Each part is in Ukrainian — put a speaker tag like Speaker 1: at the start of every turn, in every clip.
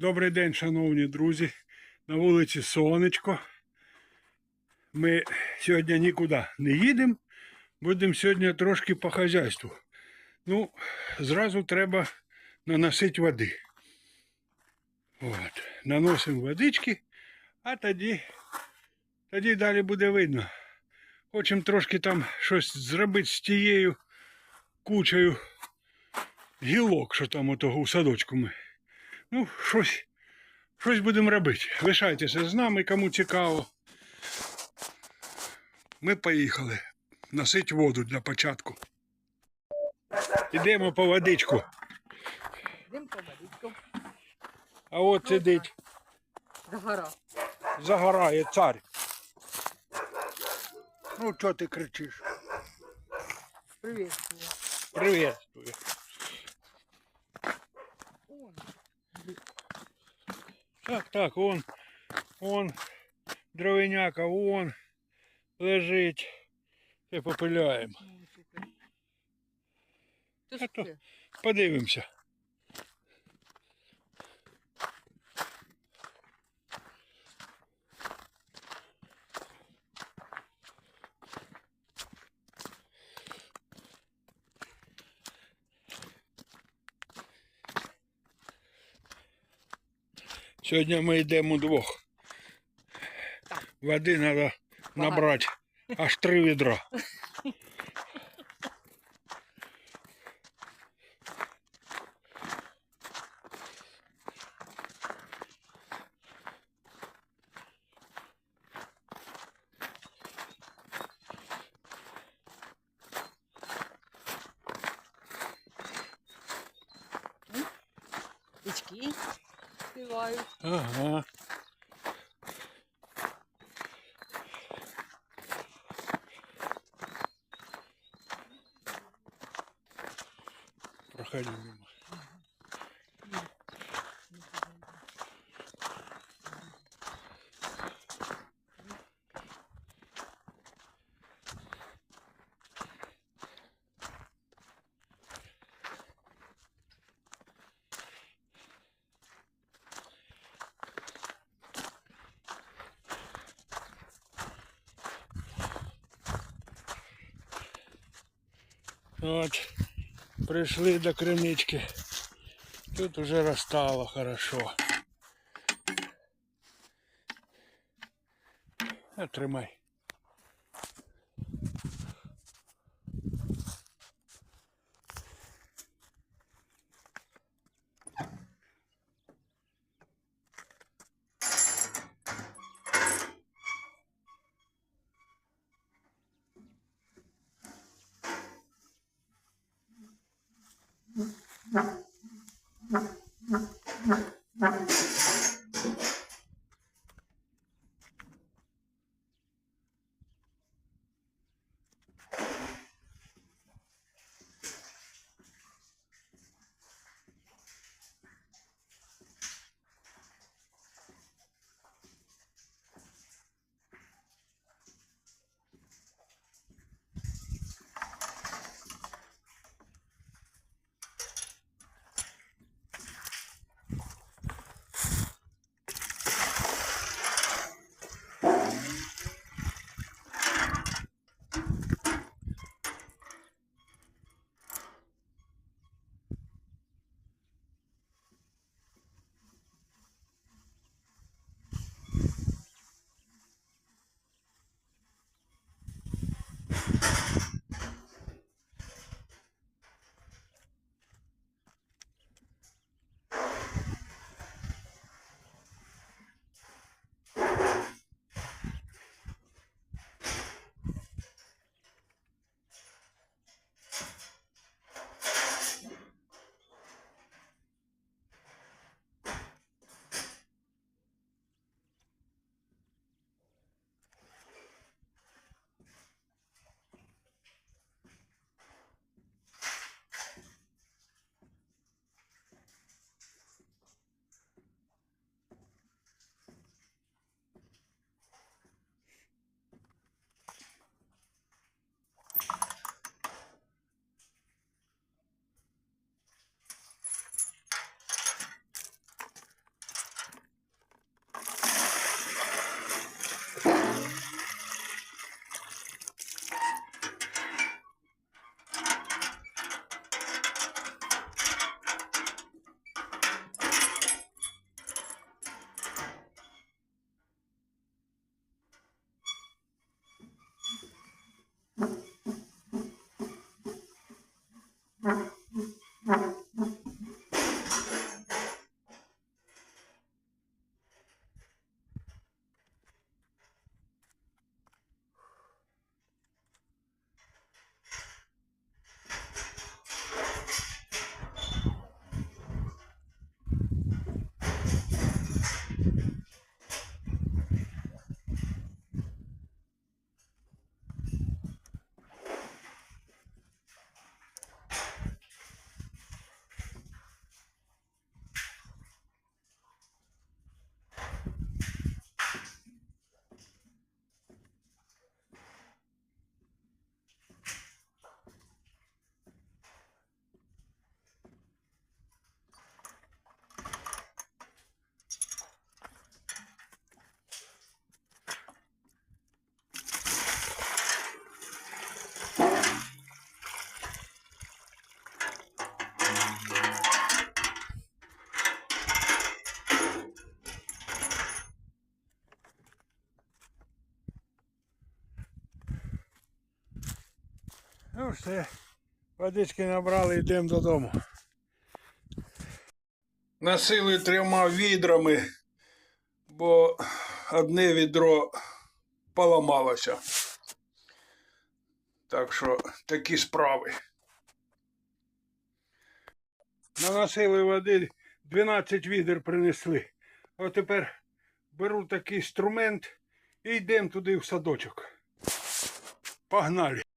Speaker 1: Добрий день, шановні друзі. На вулиці Сонечко. Ми сьогодні нікуди не їдемо. Будемо сьогодні трошки по хазяйству. Ну, зразу треба наносити води. От. Наносимо водички, а тоді, тоді далі буде видно. Хочемо трошки там щось зробити з тією кучею гілок, що там отого у садочку ми. Ну, щось, щось будемо робити. Лишайтеся з нами, кому цікаво. Ми поїхали носити воду для початку. Ідемо по водичку.
Speaker 2: Йдемо по водичку.
Speaker 1: А от сидить,
Speaker 2: Загора.
Speaker 1: загорає цар. Ну, чого ти кричиш?
Speaker 2: Привіт.
Speaker 1: Приветствую. Так, так, вон, вон, дровиняка, вон, лежить. І попиляємо.
Speaker 2: Ну, слухай. Ти
Speaker 1: А
Speaker 2: ж
Speaker 1: то-
Speaker 2: ти?
Speaker 1: Подивимося. Сьогодні ми йдемо удвох. Води треба набрати аж три відра.
Speaker 2: Птички співають.
Speaker 1: Ага. Проходи От, прийшли до крымички. Тут уже розстало хорошо. А, Ага. Все, водички набрали, йдемо додому. Носили трьома відрами, бо одне відро поламалося. Так що такі справи. Наносили води, 12 відер принесли. От тепер беру такий інструмент і йдемо туди в садочок. Погнали.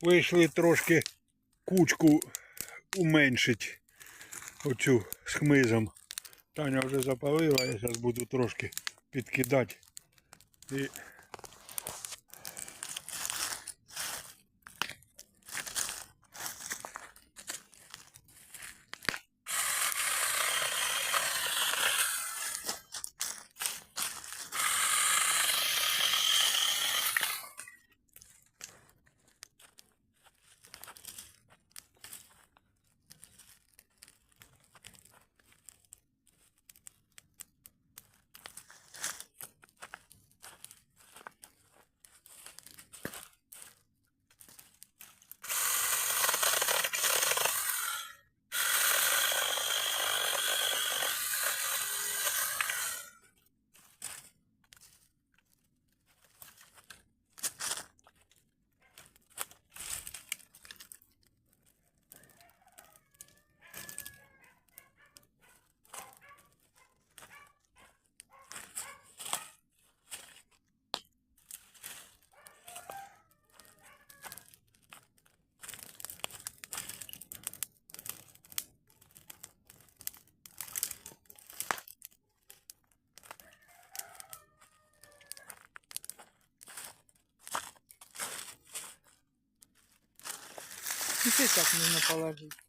Speaker 1: Вийшли трошки кучку уменшить оцю з хмизом. Таня вже запалила, я зараз буду трошки підкидати. І
Speaker 2: И ты так нужно положить.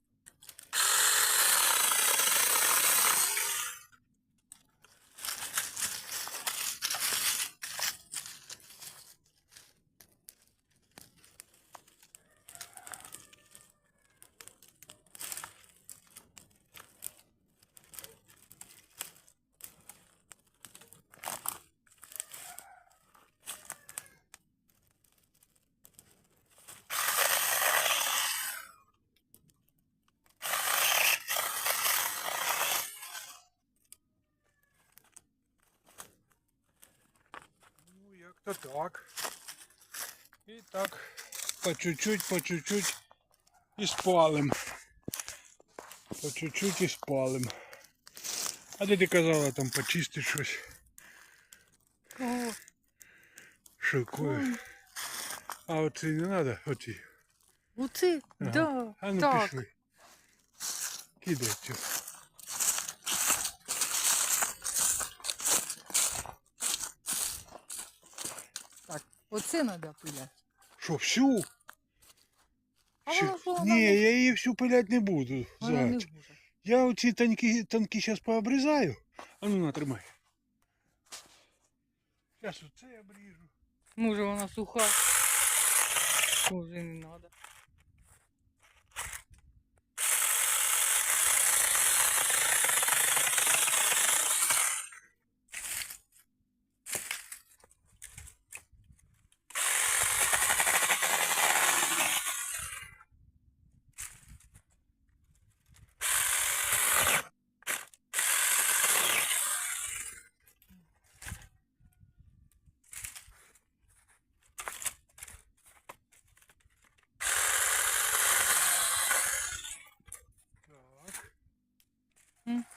Speaker 1: Ну, як-то так. І так, по чуть-чуть, по чуть-чуть і спалим. По чуть-чуть і спалим. А де ти казала там почистити щось?
Speaker 2: О,
Speaker 1: Шикує. А оці не треба, оці.
Speaker 2: оце?
Speaker 1: Ага.
Speaker 2: Да.
Speaker 1: А ну
Speaker 2: так.
Speaker 1: пішли. Кидай цю.
Speaker 2: Оце треба пиляти.
Speaker 1: Що, всю?
Speaker 2: А вона що,
Speaker 1: Ні, я її всю пилять не буду.
Speaker 2: Вона не може.
Speaker 1: Я оці танки, танки зараз пообрізаю. А ну натримай. Зараз оце обріжу.
Speaker 2: Може вона суха. Може не треба.
Speaker 1: Mm-hmm.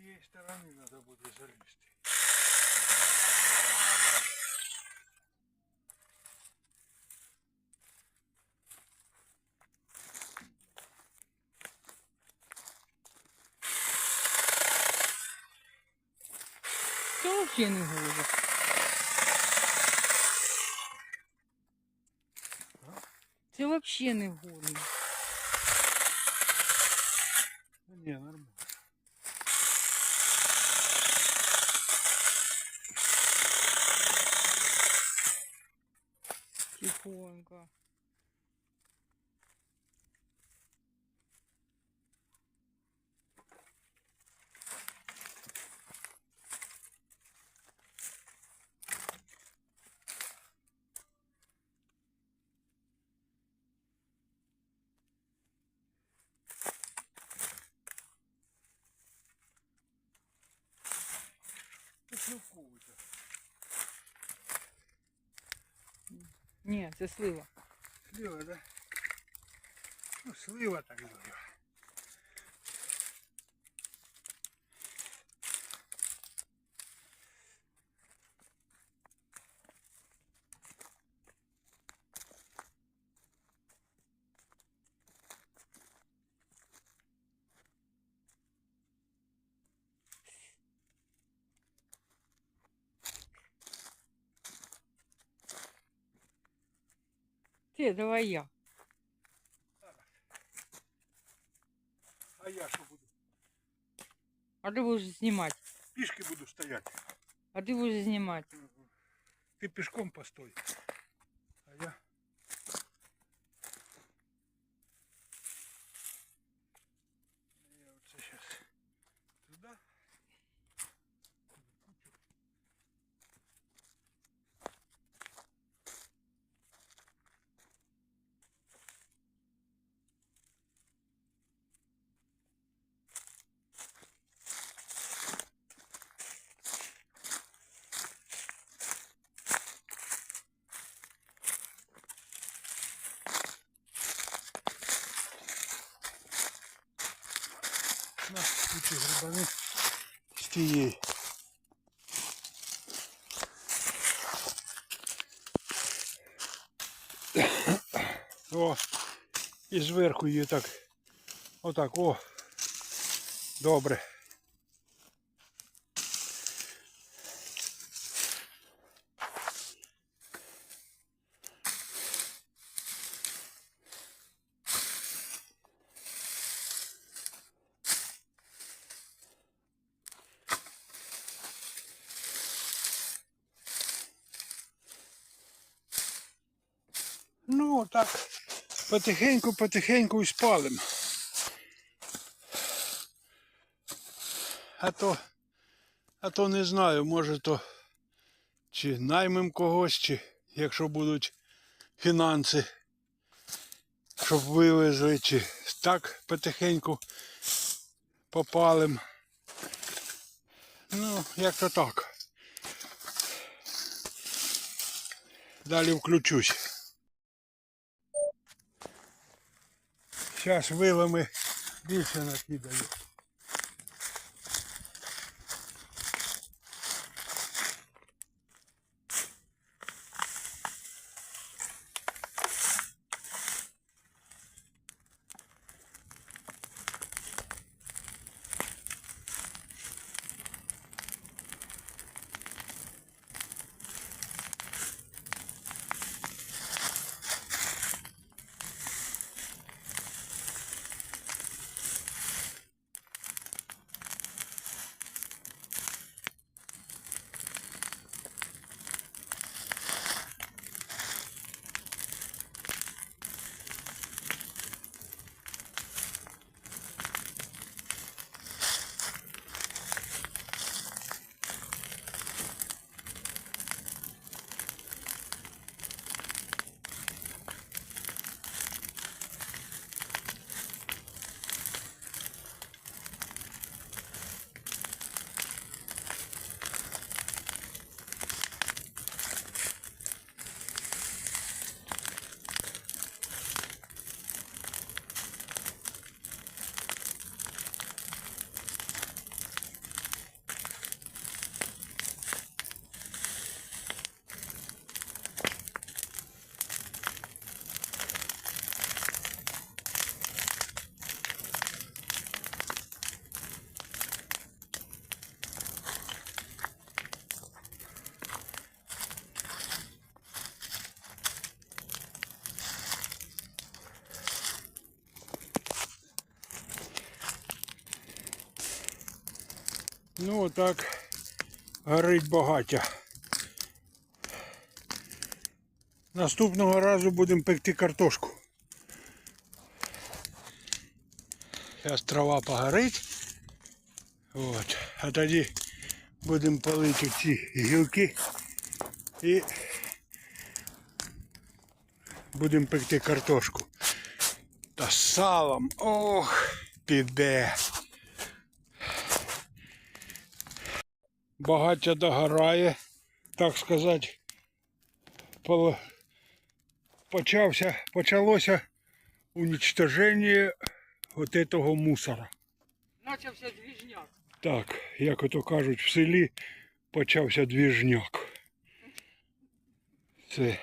Speaker 1: Тієї сторони треба буде залізти.
Speaker 2: взагалі не гоже. Це взагалі не годно. Тихонько. Ні, це слива.
Speaker 1: Слива, да? Ну, слива так слива.
Speaker 2: Ти, давай я.
Speaker 1: А я що буду?
Speaker 2: А ти будеш знімати.
Speaker 1: Пішки буду стояти.
Speaker 2: А ти будеш знімати.
Speaker 1: Ти пішком постой. На, грибами з тієї. О, і зверху її так. Отак, о. Добре. Ну, так, потихеньку, потихеньку і спалим. А то, а то не знаю, може то чи наймем когось, чи якщо будуть фінанси, щоб вивезли, чи так потихеньку попалим. Ну, як то так. Далі включусь. Зараз вилами більше накидаю. Ну, отак горить багаття. Наступного разу будемо пекти картошку. Зараз трава погорить. От. А тоді будемо палити ці гілки і будемо пекти картошку. Та салом. Ох, піде. Багаття догорає, так сказати. Почався, почалося уничтоження от этого мусора.
Speaker 2: Начався двіжняк.
Speaker 1: Так, як ото кажуть, в селі почався двіжняк. Це.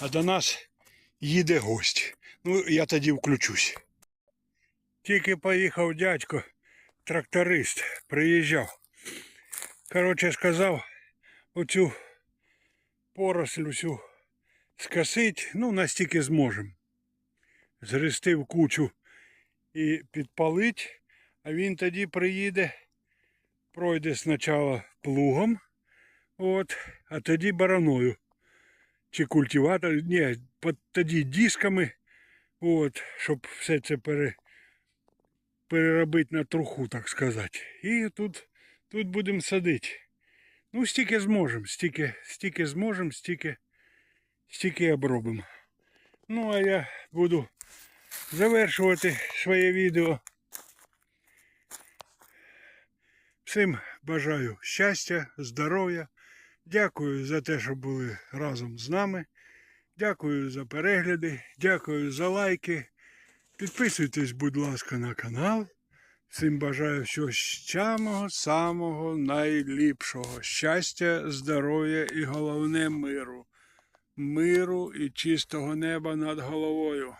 Speaker 1: А до нас їде гость. Ну, я тоді включусь. Тільки поїхав дядько, тракторист, приїжджав. Коротше, сказав, оцю поросль усю скосить, ну, настільки зможемо. Згрести в кучу і підпалить. А він тоді приїде, пройде спочатку плугом, от, а тоді бараною. Чи культиватор, ні, тоді дисками, от, щоб все це пере, переробити на труху, так сказати. І тут, тут будемо садити. Ну, стільки зможемо, стільки, стільки зможемо, стільки, стільки обробимо. Ну, а я буду завершувати своє відео. Всім бажаю щастя, здоров'я. Дякую за те, що були разом з нами. Дякую за перегляди, дякую за лайки. Підписуйтесь, будь ласка, на канал. Всім бажаю всього щамого, самого найліпшого. Щастя, здоров'я і головне миру. Миру і чистого неба над головою.